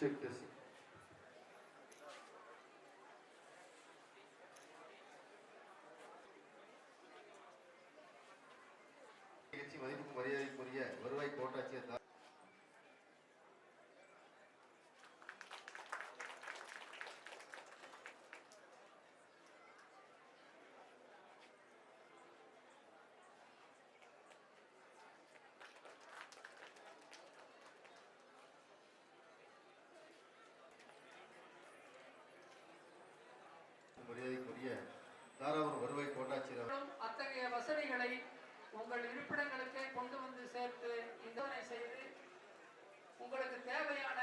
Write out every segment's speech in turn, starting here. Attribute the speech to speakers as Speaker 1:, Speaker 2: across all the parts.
Speaker 1: Check this. மரியாதைக்குரிய தாராபுரம் வருவாய் கோட்டாட்சியர்
Speaker 2: அத்தகைய வசதிகளை உங்கள் இருப்பிடங்களுக்கு கொண்டு வந்து சேர்த்து இந்தவனை செய்து உங்களுக்கு தேவையான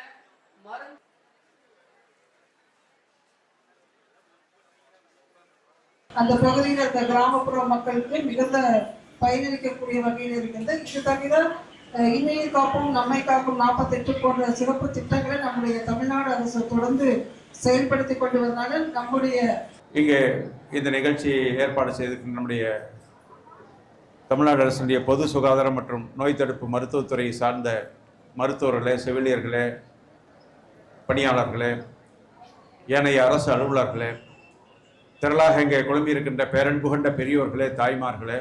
Speaker 2: மருந்து
Speaker 3: அந்த பகுதியில் இருக்க கிராமப்புற மக்களுக்கு மிகுந்த பயனளிக்கக்கூடிய வகையில் இருக்கின்றது. இது தவிர இணையை காப்போம் நம்மை காக்கும் நாற்பத்தெட்டு போன்ற சிறப்பு திட்டங்களை நம்முடைய தமிழ்நாடு அரசு தொடர்ந்து செயல்படுத்தி கொண்டு வந்தாங்க நம்முடைய
Speaker 4: இங்கே இந்த நிகழ்ச்சி ஏற்பாடு செய்திருக்கிற நம்முடைய தமிழ்நாடு அரசுடைய பொது சுகாதாரம் மற்றும் நோய் தடுப்பு மருத்துவத்துறை சார்ந்த மருத்துவர்களே செவிலியர்களே பணியாளர்களே ஏனைய அரசு அலுவலர்களே திரளாக இங்கே குழம்பியிருக்கின்ற பேரன்பு கொண்ட பெரியோர்களே தாய்மார்களே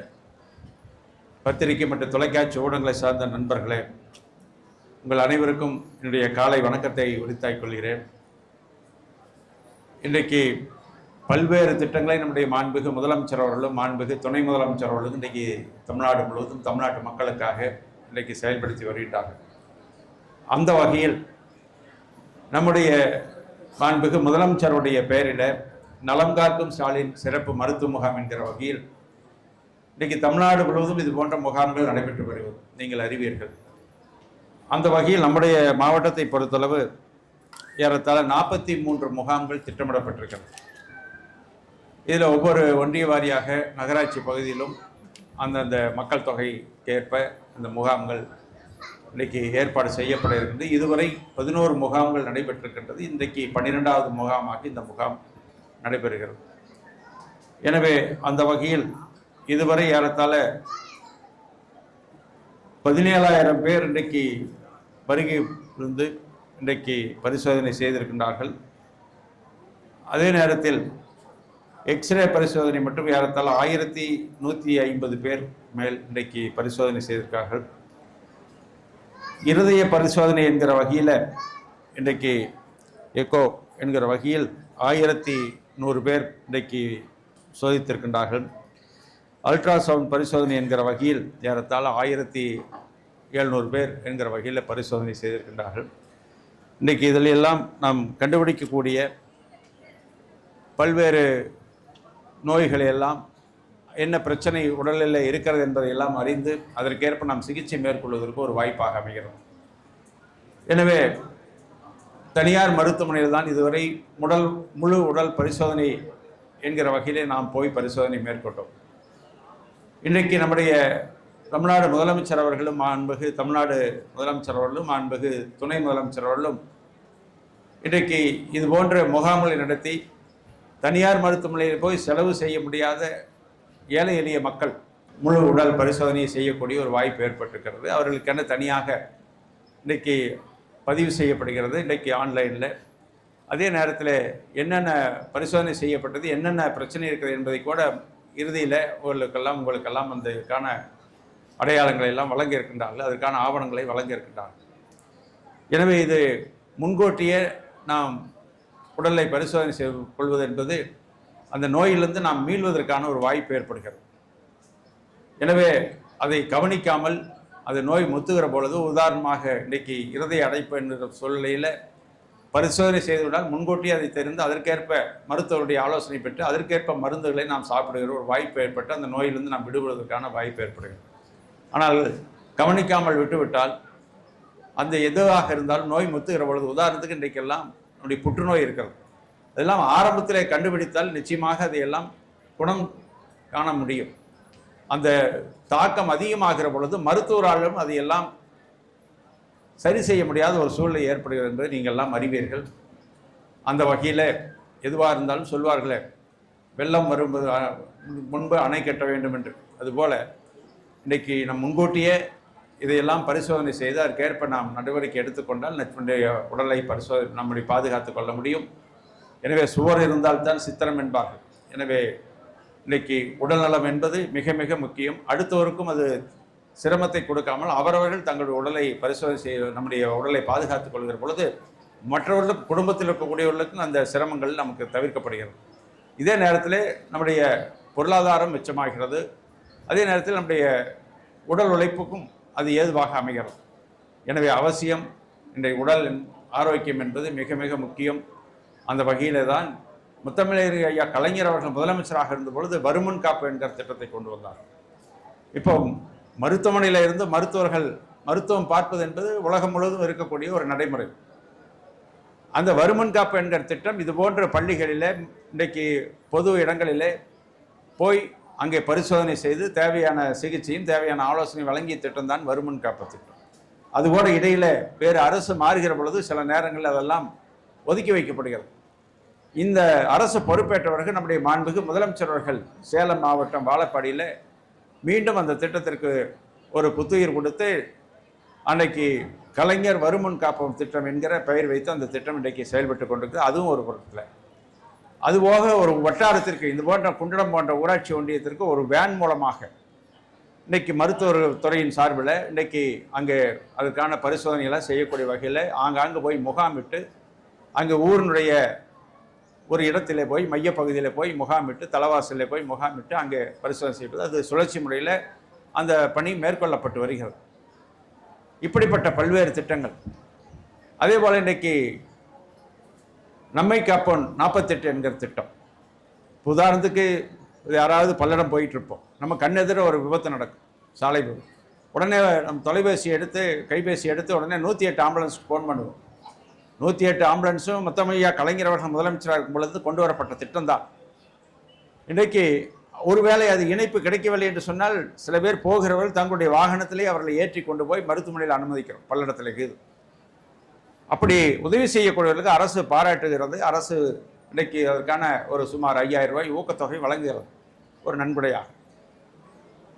Speaker 4: பத்திரிகை மற்றும் தொலைக்காட்சி ஊடகங்களை சார்ந்த நண்பர்களே உங்கள் அனைவருக்கும் என்னுடைய காலை வணக்கத்தை உரித்தாய்க் கொள்கிறேன். இன்றைக்கு பல்வேறு திட்டங்களை நம்முடைய மாண்புகு முதலமைச்சர் அவர்களும் மாண்புகு துணை முதலமைச்சர் அவர்களும் இன்றைக்கு தமிழ்நாடு முழுவதும் தமிழ்நாட்டு மக்களுக்காக இன்றைக்கு செயல்படுத்தி வருகின்றார்கள். அந்த வகையில் நம்முடைய மாண்புகு முதலமைச்சருடைய பெயரில் நலம் காக்கும் ஸ்டாலின் சிறப்பு மருத்துவ முகாம் என்கிற வகையில் இன்றைக்கு தமிழ்நாடு முழுவதும் இது போன்ற முகாம்கள் நடைபெற்று வருவது நீங்கள் அறிவீர்கள். அந்த வகையில் நம்முடைய மாவட்டத்தை பொறுத்தளவு ஏறத்தாழ நாற்பத்தி மூன்று முகாம்கள் திட்டமிடப்பட்டிருக்கிறது இதில் ஒவ்வொரு ஒன்றிய வாரியாக நகராட்சி பகுதியிலும் அந்தந்த மக்கள் தொகைக்கு ஏற்ப இந்த முகாம்கள் இன்றைக்கு ஏற்பாடு செய்யப்பட இருக்கின்றது. இதுவரை பதினோரு முகாம்கள் நடைபெற்றிருக்கின்றது. இன்றைக்கு பன்னிரெண்டாவது முகாமாக இந்த முகாம் நடைபெறுகிறது. எனவே அந்த வகையில் இதுவரை ஏறத்தாழ பதினேழாயிரம் பேர் இன்றைக்கு வருகை இருந்து இன்றைக்கு பரிசோதனை செய்திருக்கின்றார்கள். அதே நேரத்தில் எக்ஸ்ரே பரிசோதனை மட்டும் ஏறத்தால் ஆயிரத்தி நூற்றி ஐம்பது பேர் மேல் இன்றைக்கு பரிசோதனை செய்திருக்கார்கள் இருதய பரிசோதனை என்கிற வகையில் இன்றைக்கு எக்கோ என்கிற வகையில் ஆயிரத்தி நூறு பேர் இன்றைக்கு சோதித்திருக்கின்றார்கள். அல்ட்ராசவுண்ட் பரிசோதனை என்கிற வகையில் ஏறத்தாழ ஆயிரத்தி எழுநூறு பேர் என்கிற வகையில் பரிசோதனை செய்திருக்கின்றார்கள். இன்றைக்கு இதில் எல்லாம் நாம் கண்டுபிடிக்கக்கூடிய பல்வேறு நோய்களை எல்லாம் என்ன பிரச்சனை உடலில் இருக்கிறது என்பதை எல்லாம் அறிந்து அதற்கேற்ப நாம் சிகிச்சை மேற்கொள்வதற்கு ஒரு வாய்ப்பாக அமைகிறது. எனவே தனியார் மருத்துவமனையில் தான் இதுவரை உடல் முழு உடல் பரிசோதனை என்கிற வகையிலே நாம் போய் பரிசோதனை மேற்கொண்டோம். இன்றைக்கு நம்முடைய தமிழ்நாடு முதலமைச்சர் அவர்களும் மாண்புகு தமிழ்நாடு முதலமைச்சர் அவர்களும் மாண்புகு துணை முதலமைச்சர் அவர்களும் இன்றைக்கு இது போன்ற முகாம்களை நடத்தி தனியார் மருத்துவமனையில் போய் செலவு செய்ய முடியாத ஏழை எளிய மக்கள் முழு உடல் பரிசோதனையை செய்யக்கூடிய ஒரு வாய்ப்பு ஏற்பட்டிருக்கிறது. அவர்களுக்கென தனியாக இன்றைக்கி பதிவு செய்யப்படுகிறது இன்றைக்கி ஆன்லைனில். அதே நேரத்தில் என்னென்ன பரிசோதனை செய்யப்பட்டது என்னென்ன பிரச்சனை இருக்குது என்பதை கூட இறுதியில் உங்களுக்கெல்லாம் உங்களுக்கெல்லாம் அதுக்கான அடையாளங்களை எல்லாம் வழங்கியிருக்கின்றார்கள். அதற்கான ஆவணங்களை வழங்கியிருக்கின்றார்கள். எனவே இது முன்கூட்டியே நாம் உடலை பரிசோதனை செய்து கொள்வது என்பது அந்த நோயிலிருந்து நாம் மீள்வதற்கான ஒரு வாய்ப்பு ஏற்படுகிறது. எனவே அதை கவனிக்காமல் அது நோய் முத்துகிற பொழுது உதாரணமாக இன்றைக்கு இருதய அடைப்பு என்கிற சூழ்நிலையில் பரிசோதனை செய்துவிட்டால் முன்கூட்டியே அதை தெரிந்து அதற்கேற்ப மருத்துவருடைய ஆலோசனை பெற்று அதற்கேற்ப மருந்துகளை நாம் சாப்பிடுகிற ஒரு வாய்ப்பு ஏற்பட்டு அந்த நோயிலிருந்து நாம் விடுபடுவதற்கான வாய்ப்பு ஏற்படுகிறது. ஆனால் கவனிக்காமல் விட்டுவிட்டால் அந்த எதுவாக இருந்தாலும் நோய் முத்துகிற பொழுது உதாரணத்துக்கு இன்றைக்கெல்லாம் நம்முடைய புற்றுநோய் இருக்கிறது. அதெல்லாம் ஆரம்பத்திலே கண்டுபிடித்தால் நிச்சயமாக அதையெல்லாம் குணம் காண முடியும். அந்த தாக்கம் அதிகமாகிற பொழுது மருத்துவராலும் அதையெல்லாம் சரி செய்ய முடியாத ஒரு சூழ்நிலை ஏற்படுகிறது என்பதை நீங்கள் எல்லாம் அறிவீர்கள். அந்த வகையில் எதுவாக இருந்தாலும் சொல்வார்களே வெள்ளம் வரும்போது முன்பு அணை கட்ட வேண்டும் என்று. அதுபோல் இன்றைக்கி நம் முன்கூட்டியே இதையெல்லாம் பரிசோதனை செய்து அதற்கேற்ப நாம் நடவடிக்கை எடுத்துக்கொண்டால் நம்முடைய உடலை பரிசோதனை நம்முடைய பாதுகாத்துக் கொள்ள முடியும். எனவே சுவர் இருந்தால்தான் சித்திரம் என்பார்கள். எனவே இன்னைக்கு உடல்நலம் என்பது மிக மிக முக்கியம். அடுத்தவருக்கும் அது சிரமத்தை கொடுக்காமல் அவரவர்கள் தங்களுடைய உடலை பரிசோதனை செய்ய நம்முடைய உடலை பாதுகாத்துக் கொள்கிற பொழுது மற்றவர்களும் குடும்பத்தில் இருக்கக்கூடியவர்களுக்கும் அந்த சிரமங்கள் நமக்கு தவிர்க்கப்படுகிறது. இதே நேரத்தில் நம்முடைய பொருளாதாரம் மிச்சமாகிறது. அதே நேரத்தில் நம்முடைய உடல் உழைப்புக்கும் அது ஏதுவாக அமைகிறது? எனவே அவசியம் இன்றைய உடல் ஆரோக்கியம் என்பது மிக மிக முக்கியம். அந்த வகையிலே தான் முத்தமிழர் ஐயா கலைஞர் அவர்கள் முதலமைச்சராக இருந்த பொழுது வருமுன் காப்பு என்கிற திட்டத்தை கொண்டு வந்தார். இப்போ மருத்துவமனையில் இருந்து மருத்துவர்கள் மருத்துவம் பார்ப்பது என்பது உலகம் முழுவதும் இருக்கக்கூடிய ஒரு நடைமுறை. அந்த வருமன் காப்பு என்கிற திட்டம் இது போன்ற பள்ளிகளில் இன்றைக்கு பொது இடங்களிலே போய் அங்கே பரிசோதனை செய்து தேவையான சிகிச்சையும் தேவையான ஆலோசனை வழங்கிய திட்டம் தான் வருமன் காப்பு திட்டம் அதுபோல இடையில வேறு அரசு மாறுகிற பொழுது சில நேரங்களில் அதெல்லாம் ஒதுக்கி வைக்கப்படுகிறது. இந்த அரசு பொறுப்பேற்றவர்கள் நம்முடைய மாண்புக்கு முதலமைச்சர் அவர்கள் சேலம் மாவட்டம் வாழப்பாடியில் மீண்டும் அந்த திட்டத்திற்கு ஒரு புத்துயிர் கொடுத்து அன்னைக்கு கலைஞர் வருமுன் காப்போம் திட்டம் என்கிற பெயர் வைத்து அந்த திட்டம் இன்றைக்கு செயல்பட்டு கொண்டிருக்கு அதுவும் ஒரு பொருட்கள் அதுபோக ஒரு வட்டாரத்திற்கு இந்த போன்ற குண்டடம் போன்ற ஊராட்சி ஒன்றியத்திற்கு ஒரு வேன் மூலமாக இன்றைக்கி மருத்துவர் துறையின் சார்பில் இன்றைக்கி அங்கே அதுக்கான பரிசோதனையெல்லாம் செய்யக்கூடிய வகையில் ஆங்காங்கே போய் முகாமிட்டு அங்கே ஊரினுடைய ஒரு இடத்துல போய் மையப்பகுதியில் போய் முகாமிட்டு தலவாசலில் போய் முகாமிட்டு அங்கே பரிசோதனை செய்வது. அது சுழற்சி முறையில் அந்த பணி மேற்கொள்ளப்பட்டு வருகிறது. இப்படிப்பட்ட பல்வேறு திட்டங்கள். அதே போல் இன்றைக்கி நம்மை காப்போன் நாற்பத்தெட்டு என்கிற திட்டம். உதாரணத்துக்கு யாராவது பல்லடம் போயிட்டுருப்போம். நம்ம கண்ணெதிர ஒரு விபத்து நடக்கும். சாலை விபத்து. உடனே நம்ம தொலைபேசி எடுத்து கைபேசி எடுத்து உடனே நூற்றி எட்டு ஆம்புலன்ஸ் ஃபோன் பண்ணுவோம். நூற்றி எட்டு ஆம்புலன்ஸும் மொத்தமையா கலைஞர் அவர்கள் முதலமைச்சராக இருக்கும் பொழுது கொண்டு வரப்பட்ட திட்டம் தான். இன்றைக்கு ஒருவேளை அது இணைப்பு கிடைக்கவில்லை என்று சொன்னால் சில பேர் போகிறவர்கள் தங்களுடைய வாகனத்திலே அவர்களை ஏற்றி கொண்டு போய் மருத்துவமனையில் அனுமதிக்கிறோம். பல்லடத்தில் இருக்குது அப்படி உதவி செய்யக்கூடியவர்களுக்கு அரசு பாராட்டுகிறது. அரசு இன்றைக்கு அதற்கான ஒரு சுமார் ஐயாயிரம் ரூபாய் ஊக்கத்தொகை வழங்குகிறது. ஒரு நன்கொடையாக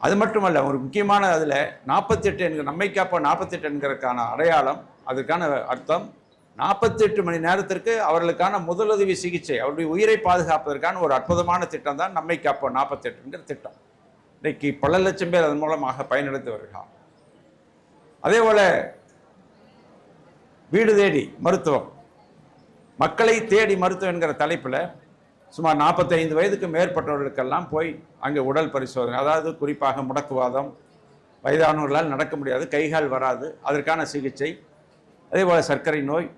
Speaker 4: அது மட்டுமல்ல ஒரு முக்கியமான அதில் நாற்பத்தெட்டு என்கிற நம்மை காப்ப நாற்பத்தெட்டு என்கிறதுக்கான அடையாளம் அதற்கான அர்த்தம் நாற்பத்தெட்டு மணி நேரத்திற்கு அவர்களுக்கான முதலுதவி சிகிச்சை அவருடைய உயிரை பாதுகாப்பதற்கான ஒரு அற்புதமான திட்டம் தான் நம்மை காப்போம் நாற்பத்தெட்டுங்கிற திட்டம். இன்றைக்கு பல லட்சம் பேர் அதன் மூலமாக பயனடைந்து வருகிறார். அதே போல் வீடு தேடி மருத்துவம். மக்களை தேடி மருத்துவம் என்கிற தலைப்பில் சுமார் நாற்பத்தைந்து வயதுக்கு மேற்பட்டவர்களுக்கெல்லாம் போய் அங்கே உடல் பரிசோதனை அதாவது குறிப்பாக முடக்குவாதம் வயதானவர்களால் நடக்க முடியாது கைகால் வராது அதற்கான சிகிச்சை அதே போல் சர்க்கரை நோய்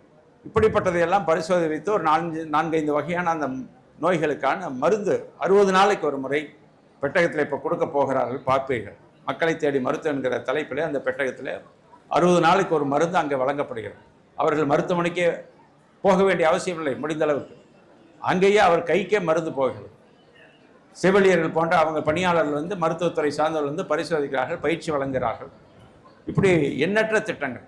Speaker 4: இப்படிப்பட்டதையெல்லாம் பரிசோதனை வைத்து ஒரு நான்கு நான்கைந்து வகையான அந்த நோய்களுக்கான மருந்து அறுபது நாளைக்கு ஒரு முறை பெட்டகத்தில் இப்போ கொடுக்க போகிறார்கள் பார்ப்பீர்கள். மக்களை தேடி மருத்துவம் என்கிற தலைப்பில் அந்த பெட்டகத்தில் அறுபது நாளைக்கு ஒரு மருந்து அங்கே வழங்கப்படுகிறது. அவர்கள் மருத்துவமனைக்கே போக வேண்டிய அவசியம் இல்லை முடிந்த அளவுக்கு. அங்கேயே அவர் கைக்கே மருந்து போகிறது செவிலியர்கள் போன்ற அவங்க பணியாளர்கள் வந்து மருத்துவத்துறை சார்ந்தவர்கள் வந்து பரிசோதிக்கிறார்கள் பயிற்சி வழங்குகிறார்கள். இப்படி எண்ணற்ற திட்டங்கள்.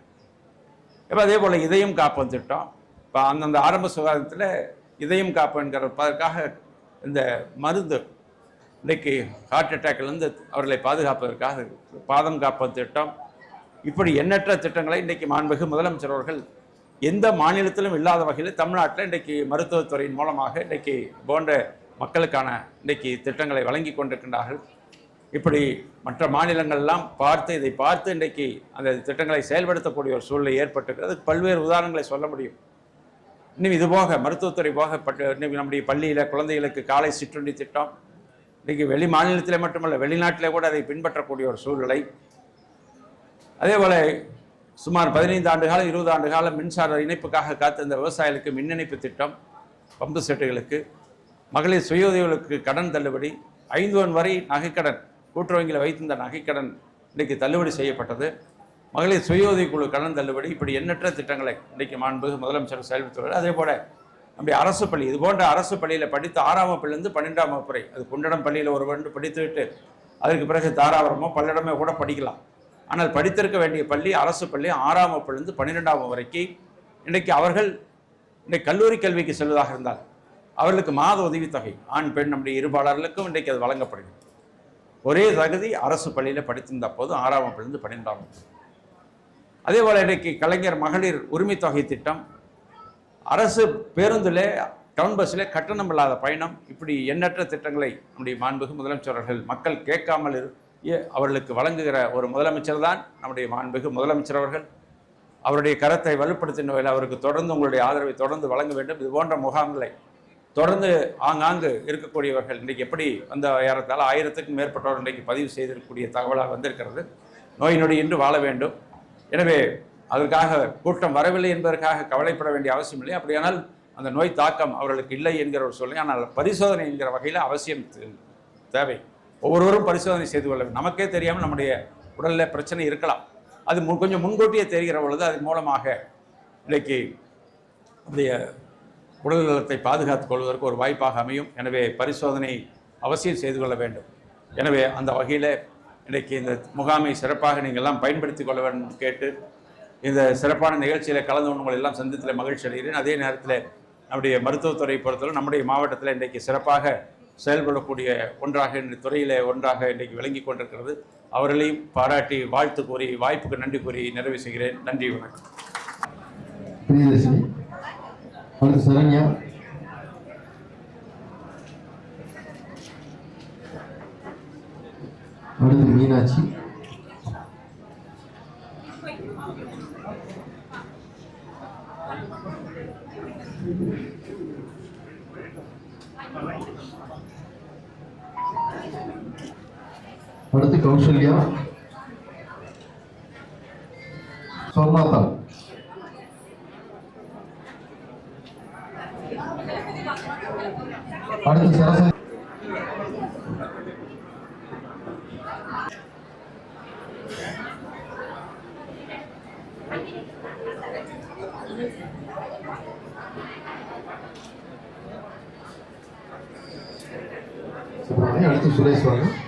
Speaker 4: இப்போ அதே போல் இதயம் காப்போம் திட்டம். இப்போ அந்தந்த ஆரம்ப சுகாதாரத்தில் இதயம் காப்புங்கிறதற்காக இந்த மருந்து இன்றைக்கு ஹார்ட் அட்டாக்லேருந்து அவர்களை பாதுகாப்பதற்காக பாதம் காப்போம் திட்டம். இப்படி எண்ணற்ற திட்டங்களை இன்றைக்கு மாண்புமிகு முதலமைச்சர் அவர்கள் எந்த மாநிலத்திலும் இல்லாத வகையில் தமிழ்நாட்டில் இன்றைக்கு மருத்துவத்துறையின் மூலமாக இன்றைக்கு போன்ற மக்களுக்கான இன்றைக்கு திட்டங்களை வழங்கி கொண்டிருக்கின்றார்கள். இப்படி மற்ற மாநிலங்கள்லாம் பார்த்து இதை பார்த்து இன்றைக்கு அந்த திட்டங்களை செயல்படுத்தக்கூடிய ஒரு சூழ்நிலை ஏற்பட்டிருக்கிறது. பல்வேறு உதாரணங்களை சொல்ல முடியும். இன்னும் இது போக மருத்துவத்துறை போக பட்டு இன்னும் நம்முடைய பள்ளியில் குழந்தைகளுக்கு காலை சிற்றுண்டி திட்டம் இன்றைக்கி வெளி மாநிலத்திலே மட்டுமல்ல வெளிநாட்டிலே கூட அதை பின்பற்றக்கூடிய ஒரு சூழ்நிலை. அதே போல சுமார் பதினைந்து ஆண்டு காலம் இருபது ஆண்டு காலம் மின்சார இணைப்புக்காக காத்திருந்த விவசாயிகளுக்கு மின் இணைப்பு திட்டம் பம்பு செட்டுகளுக்கு மகளிர் சுய உதவிகளுக்கு கடன் தள்ளுபடி ஐந்து ஒன் வரை நகைக்கடன் கூட்டுறவங்கில் வைத்திருந்த நகைக்கடன் இன்றைக்கு தள்ளுபடி செய்யப்பட்டது. மகளிர் சுய உதவிக்குழு கடன் தள்ளுபடி இப்படி எண்ணற்ற திட்டங்களை இன்றைக்கு மாண்புமிகு முதலமைச்சர் செயல்படுத்துவார் அதே போல் நம்முடைய அரசு பள்ளி இது போன்ற அரசு பள்ளியில் படித்து ஆறாம் வகுப்பிலிருந்து பன்னெண்டாம் வகுப்பு அது குண்டடம் பள்ளியில் ஒரு வருண்டு படித்துவிட்டு அதற்கு பிறகு தாராபுரமோ பல்லடமோ கூட படிக்கலாம். ஆனால் படித்திருக்க வேண்டிய பள்ளி அரசு பள்ளி ஆறாம் வகுப்பிலிருந்து பன்னிரெண்டாம் வகுப்பு வரைக்கும் இன்றைக்கு அவர்கள் இன்றைக்கு கல்லூரி கல்விக்கு செல்வதாக இருந்தால் அவர்களுக்கு மாத உதவித்தொகை ஆண் பெண் நம்முடைய இருபாளர்களுக்கும் இன்றைக்கு அது வழங்கப்படுகிறது. ஒரே தகுதி அரசு பள்ளியில் படித்திருந்த போது ஆறாம் வகுப்பிலிருந்து பன்னிரெண்டாம் வகுப்பு. அதே போல் இன்றைக்கு கலைஞர் மகளிர் உரிமை தொகை திட்டம் அரசு பேருந்தில் டவுன் பஸ்ஸில் கட்டணம் இல்லாத பயணம் இப்படி எண்ணற்ற திட்டங்களை நம்முடைய மாண்புகு முதலமைச்சர் அவர்கள் மக்கள் கேட்காமல் இரு- அவர்களுக்கு வழங்குகிற ஒரு முதலமைச்சர் தான் நம்முடைய மாண்புகு முதலமைச்சர் அவர்கள். அவருடைய கரத்தை வலுப்படுத்தின வகையில் அவருக்கு தொடர்ந்து உங்களுடைய ஆதரவை தொடர்ந்து வழங்க வேண்டும். இது போன்ற முகாம்களை தொடர்ந்து ஆங்காங்கு இருக்கக்கூடியவர்கள் இன்றைக்கு எப்படி வந்த ஏறத்தால் ஆயிரத்துக்கும் மேற்பட்டவர் இன்றைக்கு பதிவு செய்திருக்கக்கூடிய தகவலாக வந்திருக்கிறது. நோய் நொடி இன்று வாழ வேண்டும். எனவே அதற்காக கூட்டம் வரவில்லை என்பதற்காக கவலைப்பட வேண்டிய அவசியம் இல்லை. அப்படியானால் அந்த நோய் தாக்கம் அவர்களுக்கு இல்லை என்கிற ஒரு சொல்லுங்க ஆனால் பரிசோதனை என்கிற வகையில் அவசியம் தேவை. ஒவ்வொருவரும் பரிசோதனை செய்து கொள்ள வேண்டும். நமக்கே தெரியாமல் நம்முடைய உடலில் பிரச்சனை இருக்கலாம். அது மு- கொஞ்சம் முன்கூட்டியே தெரிகிற பொழுது அதன் மூலமாக இன்றைக்கு நம்முடைய உடல் நலத்தை பாதுகாத்துக் கொள்வதற்கு ஒரு வாய்ப்பாக அமையும். எனவே பரிசோதனை அவசியம் செய்து கொள்ள வேண்டும். எனவே அந்த வகையில் இன்றைக்கு இந்த முகாமை சிறப்பாக நீங்கள் எல்லாம் பயன்படுத்திக் கொள்ள வேண்டும் கேட்டு இந்த சிறப்பான நிகழ்ச்சியில் கலந்து கொண்டவங்களை எல்லாம் சந்தித்தில் மகிழ்ச்சி அடைகிறேன். அதே நேரத்தில் நம்முடைய மருத்துவத்துறை பொறுத்தவரை நம்முடைய மாவட்டத்தில் இன்றைக்கு சிறப்பாக செயல்படக்கூடிய ஒன்றாக இந்த துறையில் ஒன்றாக இன்றைக்கு விளங்கி கொண்டிருக்கிறது. அவர்களையும் பாராட்டி வாழ்த்து கூறி வாய்ப்புக்கு நன்றி கூறி நிறைவு செய்கிறேன். நன்றி வணக்கம்.
Speaker 1: பிரியதர்ஷினி அடுத்து சரண்யா. அடுத்து மீனாட்சி. அடுத்து கௌசல்யா சொர்ணாதா அடுத்து சரஸ்வதி you. Ah, é, é, é, é, é, é, é, é,